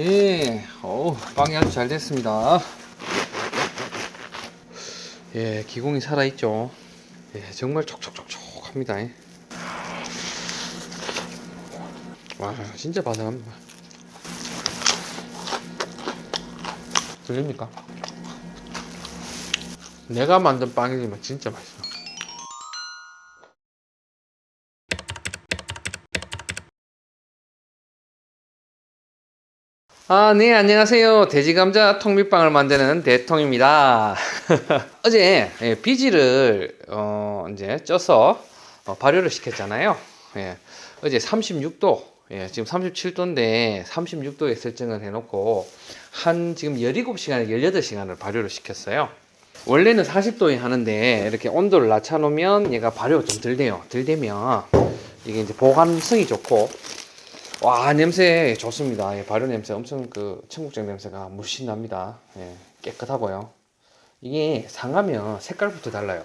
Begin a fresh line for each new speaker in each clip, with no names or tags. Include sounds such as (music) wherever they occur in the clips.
예, 어우, 빵이 아주 잘 됐습니다. 예, 기공이 살아있죠. 예, 정말 촉촉촉촉합니다. 예. 와, 진짜 바삭합니다. 들립니까? 내가 만든 빵이지만 진짜 맛있어. 아, 네, 안녕하세요. 돼지감자 통밀빵을 만드는 대통입니다. (laughs) 어제 예, 비지를 어, 이제 쪄서 어, 발효를 시켰잖아요. 예, 어제 36도, 예, 지금 37도인데 36도에 설정을 해놓고 한 지금 17시간, 18시간을 발효를 시켰어요. 원래는 40도에 하는데 이렇게 온도를 낮춰놓으면 얘가 발효가 좀 덜 돼요. 덜 되면 이게 이제 보관성이 좋고 와 냄새 좋습니다. 예, 발효 냄새 엄청 그 청국장 냄새가 물씬 납니다. 예, 깨끗하고요. 이게 상하면 색깔부터 달라요.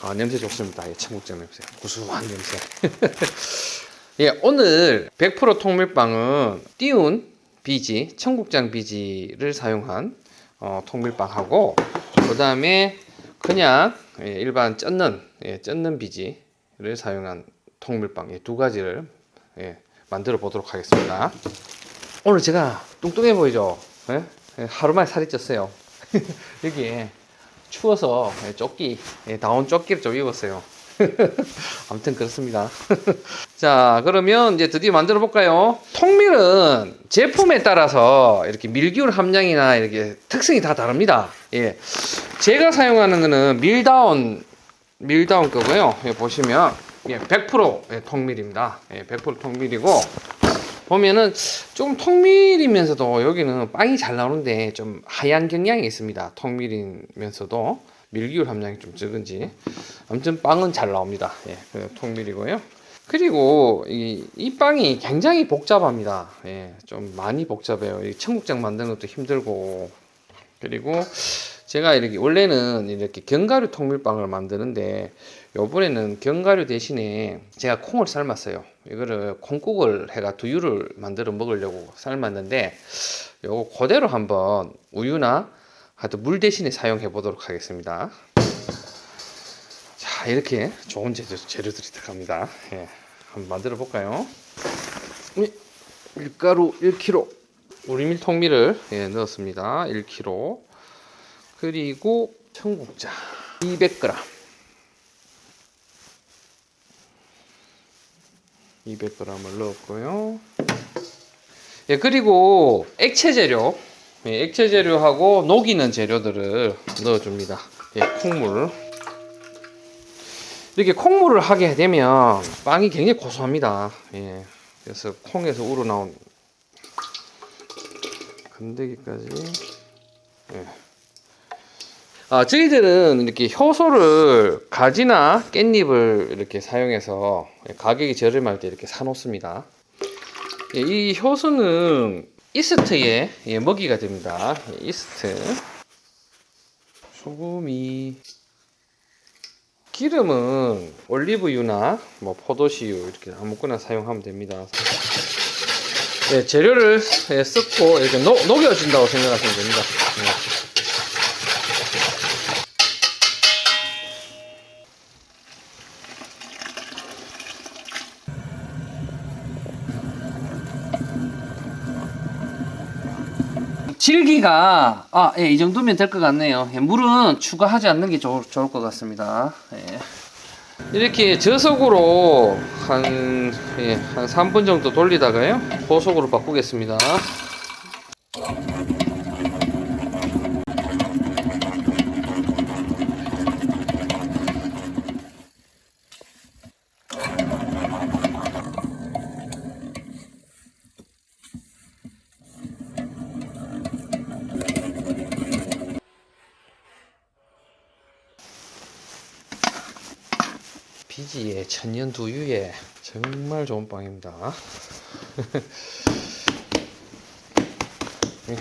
아 냄새 좋습니다. 예, 청국장 냄새 구수한 냄새. (laughs) 예 오늘 100% 통밀빵은 띄운 비지 청국장 비지를 사용한 어, 통밀빵하고 그 다음에 그냥 예, 일반 젓는 예, 젓는 비지를 사용한 통밀빵 예, 두 가지를 예, 만들어 보도록 하겠습니다. 오늘 제가 뚱뚱해 보이죠? 예? 예, 하루 만에 살이 쪘어요. (laughs) 여기에 추워서 예, 조끼, 예, 다운 조끼를 좀 입었어요. (laughs) 아무튼 그렇습니다. (laughs) 자, 그러면 이제 드디어 만들어 볼까요? 통밀은 제품에 따라서 이렇게 밀기울 함량이나 이렇게 특성이 다 다릅니다. 예. 제가 사용하는 거는 밀다운, 밀다운 거고요. 예, 보시면 예, 100% 예, 통밀입니다. 예, 100% 통밀이고 보면은 좀 통밀이면서도 여기는 빵이 잘 나오는데 좀 하얀 경향이 있습니다. 통밀이면서도 밀기울 함량이 좀 적은지 아무튼 빵은 잘 나옵니다. 예, 그 통밀이고요. 그리고 이, 이 빵이 굉장히 복잡합니다. 예, 좀 많이 복잡해요. 이 청국장 만드는 것도 힘들고 그리고 제가 이렇게 원래는 이렇게 견과류 통밀빵을 만드는데 요번에는 견과류 대신에 제가 콩을 삶았어요. 이거를 콩국을 해가 두유를 만들어 먹으려고 삶았는데 요거 그대로 한번 우유나 하여튼 물 대신에 사용해 보도록 하겠습니다. 자 이렇게 좋은 재료, 재료들이 들어갑니다. 예, 한번 만들어 볼까요? 이 밀가루 1kg 우리밀 통밀을 예, 넣었습니다. 1kg 그리고 청국장 200g 200g을 넣었고요. 예, 그리고 액체 재료, 예, 액체 재료하고 녹이는 재료들을 넣어줍니다. 예, 콩물. 이렇게 콩물을 하게 되면 빵이 굉장히 고소합니다. 예, 그래서 콩에서 우러나온 건더기까지. 예. 아, 저희들은 이렇게 효소를 가지나 깻잎을 이렇게 사용해서 가격이 저렴할 때 이렇게 사놓습니다. 예, 이 효소는 이스트의 예, 먹이가 됩니다. 예, 이스트. 소금이. 기름은 올리브유나 뭐 포도씨유 이렇게 아무거나 사용하면 됩니다. 예, 재료를 예, 섞고 이렇게 녹, 녹여준다고 생각하시면 됩니다. 예. 질기가 아, 예, 이 정도면 될 것 같네요. 예, 물은 추가하지 않는 게 좋, 좋을 것 같습니다. 예. 이렇게 저속으로 한, 예, 한 3분 정도 돌리다가요. 고속으로 바꾸겠습니다. 비지에 천년 두유에 정말 좋은 빵입니다. (laughs) 예.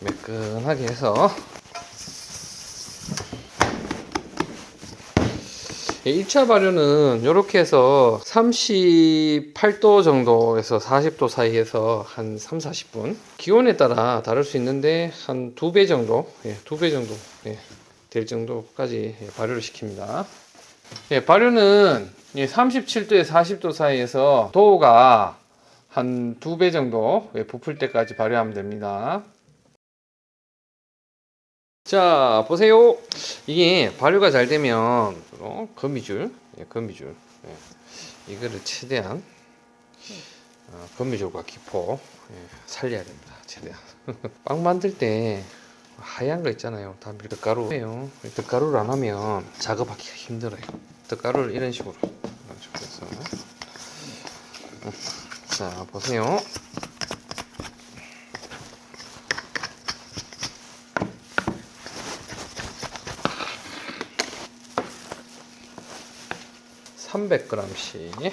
매끈하게 해서 1차 발효는 이렇게 해서 38도 정도에서 40도 사이에서 한 3, 40분. 기온에 따라 다를 수 있는데 한 두 배 정도, 예, 두 배 정도 예, 될 정도까지 예, 발효를 시킵니다. 예, 발효는 예, 37도에 40도 사이에서 도우가 한 두 배 정도 예, 부풀 때까지 발효하면 됩니다. 자, 보세요. 이게 발효가 잘 되면 어, 거미줄, 예, 거미줄. 예, 이거를 최대한 어, 거미줄과 기포 예, 살려야 됩니다. 최대한. (laughs) 빵 만들 때 하얀 거 있잖아요. 다 밀가루예요. 밀가루를 안 하면 작업하기가 힘들어요. 밀가루를 이런 식으로 자 보세요. (300g씩)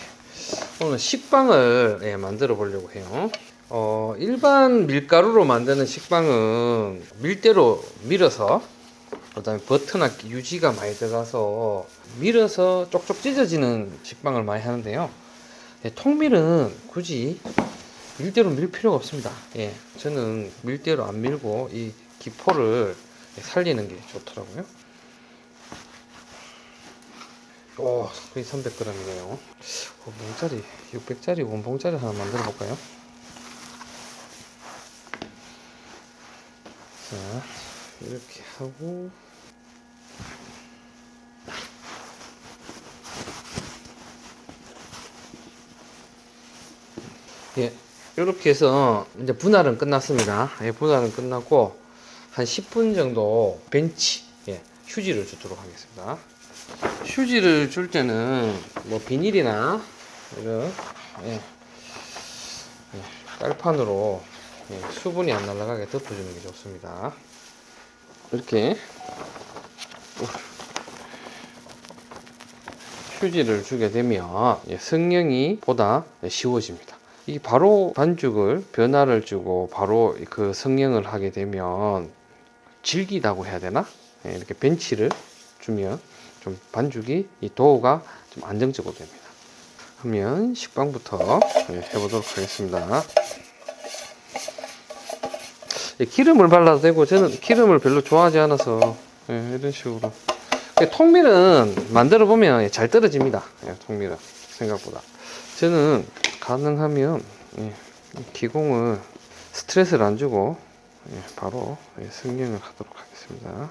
오늘 식빵을 예, 만들어 보려고 해요. 어, 일반 밀가루로 만드는 식빵은 밀대로 밀어서 그다음에 버터나 유지가 많이 들어가서 밀어서 쪽쪽 찢어지는 식빵을 많이 하는데요. 예, 통밀은 굳이 밀대로 밀 필요가 없습니다. 예, 저는 밀대로 안 밀고 이 기포를 살리는 게 좋더라고요. 오, 거의 300g이네요. 원봉짜리, 600짜리 원봉짜리 하나 만들어 볼까요? 자, 이렇게 하고 예, 이렇게 해서 이제 분할은 끝났습니다. 예, 분할은 끝났고 한 10분 정도 벤치, 예, 휴지를 주도록 하겠습니다. 휴지를 줄 때는 뭐 비닐이나 이런 예, 예, 깔판으로 예, 수분이 안 날아가게 덮어주는 게 좋습니다. 이렇게 휴지를 주게 되면 예, 성형이 보다 쉬워집니다. 이 바로 반죽을 변화를 주고 바로 그 성형을 하게 되면 질기다고 해야 되나? 예, 이렇게 벤치를 주면 좀 반죽이 이 도우가 좀 안정적으로 됩니다. 그러면 식빵부터 예, 해보도록 하겠습니다. 예, 기름을 발라도 되고 저는 기름을 별로 좋아하지 않아서 예, 이런 식으로 예, 통밀은 만들어 보면 예, 잘 떨어집니다. 예, 통밀은 생각보다 저는 가능하면 예, 이 기공을 스트레스를 안 주고 예, 바로 예, 승경을 하도록 하겠습니다.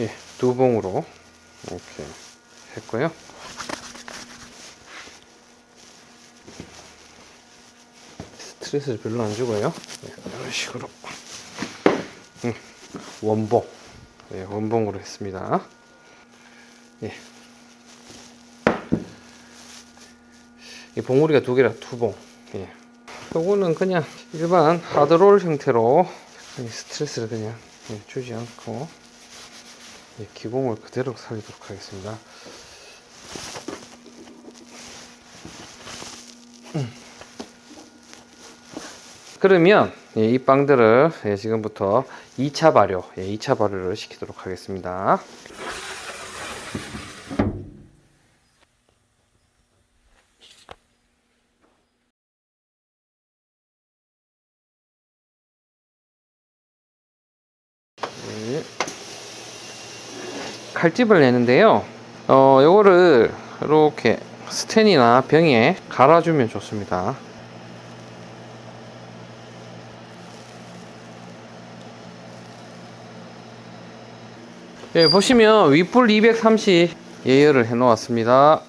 예, 두 봉으로 이렇게 했고요. 스트레스를 별로 안 주고요. 네, 이런 식으로 음, 원봉, 네, 원봉으로 했습니다. 예. 이 봉우리가 두 개라 두 봉. 예. 요거는 그냥 일반 하드롤 형태로 이 스트레스를 그냥 예, 주지 않고 예, 기공을 그대로 살리도록 하겠습니다. 음. 그러면 예, 이 빵들을 예, 지금부터 2차 발효, 예, 2차 발효를 시키도록 하겠습니다. 칼집을 내는데요. 어, 요거를 이렇게 스텐이나 병에 갈아주면 좋습니다. 예, 보시면 윗불 230 예열을 해 놓았습니다.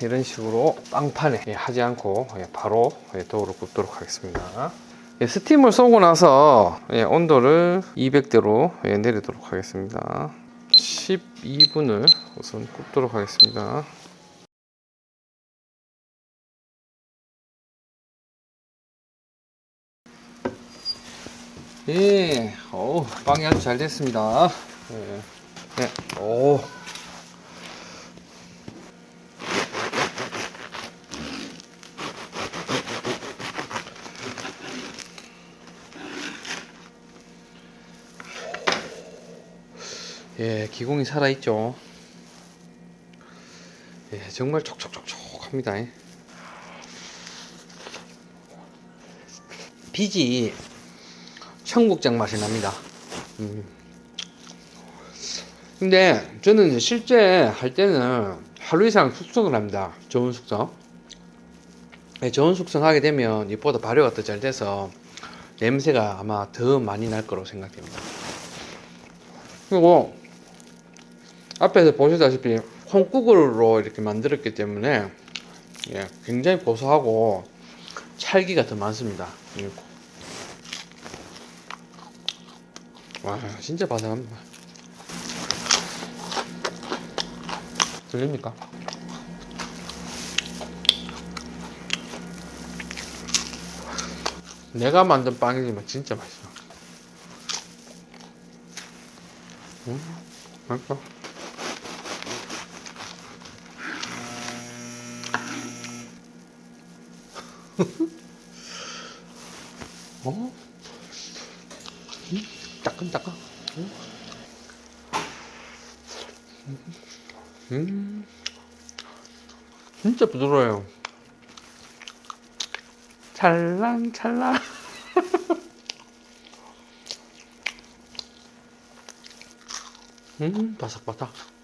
이런 식으로 빵판에 예, 하지 않고 예, 바로 예, 도우를 굽도록 하겠습니다. 예, 스팀을 쏘고 나서 예, 온도를 200대로 예, 내리도록 하겠습니다. 12분을 우선 굽도록 하겠습니다. 예, 어우, 빵이 아주 잘 됐습니다. 예. 네. 오. 예, 기공이 살아있죠. 예, 정말 촉촉촉촉합니다. 비지 청국장 맛이 납니다. 음. 근데 저는 실제 할 때는 하루 이상 숙성을 합니다. 저온 숙성. 네, 저온 숙성하게 되면 이보다 발효가 더 잘 돼서 냄새가 아마 더 많이 날 거라고 생각됩니다. 그리고 앞에서 보시다시피 콩국으로 이렇게 만들었기 때문에 예, 굉장히 고소하고 찰기가 더 많습니다. 이와 진짜 바삭합니다. 들립니까? 내가 만든 빵이지만 진짜 맛있어. 음, 맛있어. 어? 음, 따끈따끈. 음. 음. 진짜 부드러워요. 찰랑찰랑. (laughs) 음, 바삭바삭.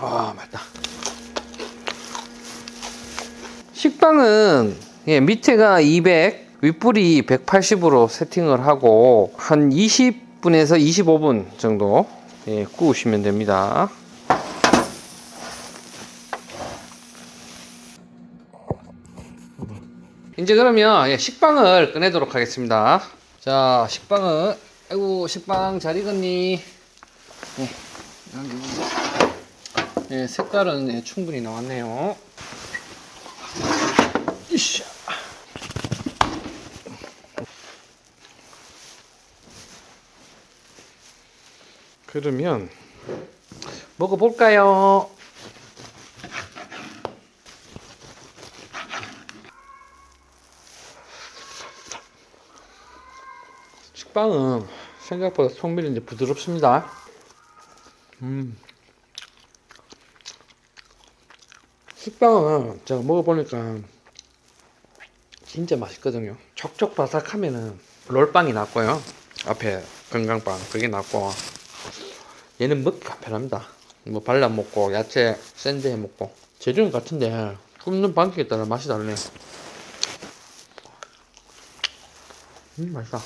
아, 맞다. 식빵은 예, 밑에가 200, 윗불이 180으로 세팅을 하고 한 20분에서 25분 정도 예, 구우시면 됩니다. 이제 그러면 예, 식빵을 꺼내도록 하겠습니다. 자, 식빵은 아이고 식빵 잘 익었니? 예, 예, 색깔은 예, 충분히 나왔네요. 이샤. 그러면 먹어볼까요? 식빵은 생각보다 속밀이 이제 부드럽습니다. 음. 식빵은 제가 먹어보니까 진짜 맛있거든요. 촉촉 바삭하면은 롤빵이 낫고요. 앞에 건강빵 그게 낫고 얘는 먹기 간편합니다. 뭐 발라 먹고 야채 샌드 해 먹고 재료는 같은데 굽는 방식에 따라 맛이 다르네. 음 맛있다.